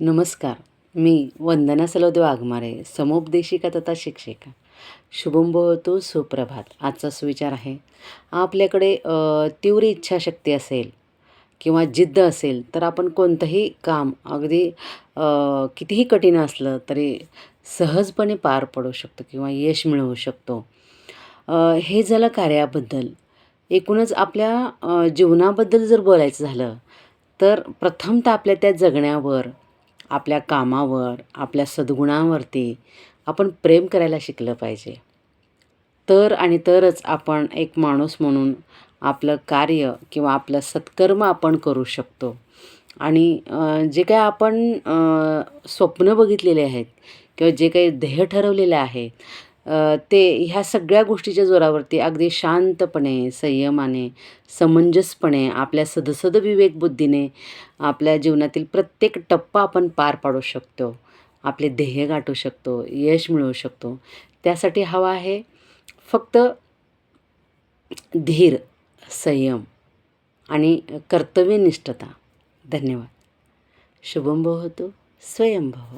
नमस्कार. मी वंदना सलोदे वाघमारे समुपदेशिका तथा शिक्षिका. शुभम सुप्रभात. आजचा सुविचार आहे. आपल्याकडे तीव्र इच्छाशक्ती असेल किंवा जिद्द असेल तर आपण कोणतंही काम अगदी कितीही कठीण असलं तरी सहजपणे पार पडू शकतो किंवा यश मिळवू शकतो. हे झालं कार्याबद्दल. एकूणच आपल्या जीवनाबद्दल जर बोलायचं झालं तर प्रथमतः आपल्या त्या जगण्यावर आपल्या कामावर आपल्या सद्गुणांवरती आपण प्रेम करायला शिकलं पाहिजे. तर आणि तरच आपण एक माणूस म्हणून आपलं कार्य किंवा आपलं सत्कर्म आपण करू शकतो. आणि जे काय आपण स्वप्न बघितलेले आहेत किंवा जे काही ध्येय ठरवलेलं आहे ते ह्या सगळ्या गोष्टीच्या जोरावरती अगदी शांतपणे संयमाने समंजसपणे आपल्या सदसद विवेकबुद्धीने आपल्या जीवनातील प्रत्येक टप्पा आपण पार पाडू शकतो. आपले ध्येय गाठू शकतो यश मिळवू शकतो. त्यासाठी हवा आहे फक्त धीर संयम आणि कर्तव्यनिष्ठता. धन्यवाद. शुभम भवतु स्वयंभव.